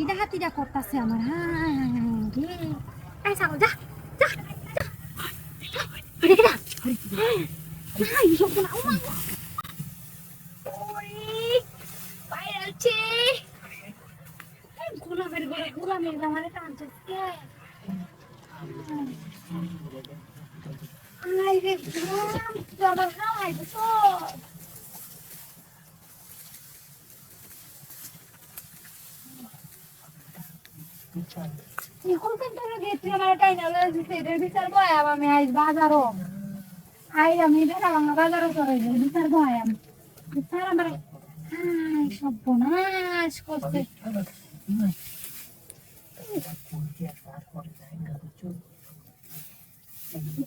হাতিটা হাতিটা করতেছে আমার হ্যাঁ এই ছাগল যা যা গোলামের গোলা গোলামের আমার টানছে আই রে গোলাম তুই আমার হাওয়াই এখন কিন্তু গেছি আমার টাইনা দিতে বিচার বয়াম আমি আইস বাজারও। আই আমি বেড়া ভাঙা বাজারও করে বিচার বয়াম বিচার আমার আই সর্বনাশ করছে।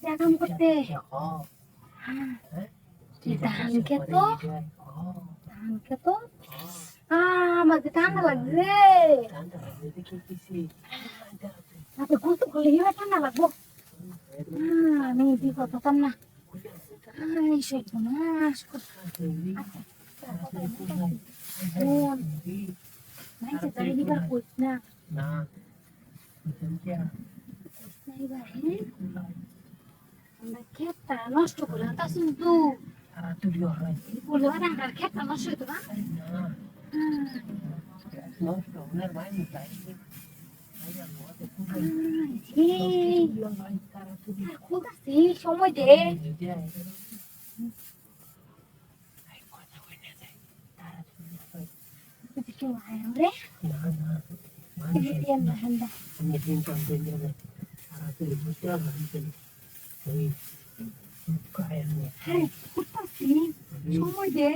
কাম করতে। ধান খেত ধান খেত আমাকে ঠান্ডা লাগছে। আপনি কত করলে ঠান্ডা লাগবো। আমি বিপদ হতাম না। হ্যাঁ নষ্ট করে তা কিন্তু বলে আমার নষ্ট হইতো না। সময় দে হ্যাঁ সময় দে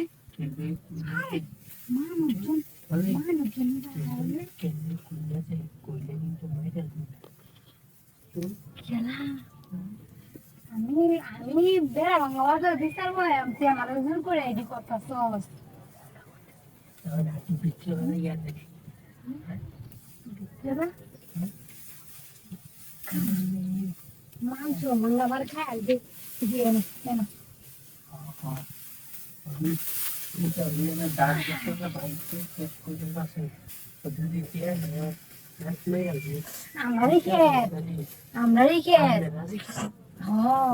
আমি আমি বেড়া ভাঙা আমি আমার জোর করে আইডি করতেছ মাংস মঙ্গলবার খাই দিয়ে আমারই খেত আমারই খেত হ্যাঁ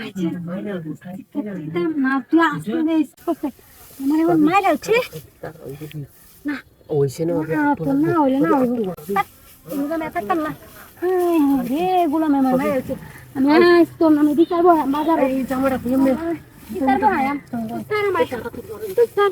আচ্ছা না। না তুই আসতে এবার মায়ের আছে। ওইসে না না তো না হইলে না হইব। মেতাতাম না। হায় হায় রে গুলো মেমার মায়ের আছে আমি আসতো আমি দিকার বয় বাজারে। এই জামাটা খুলে দিকার বয় আম তার মাইকা তার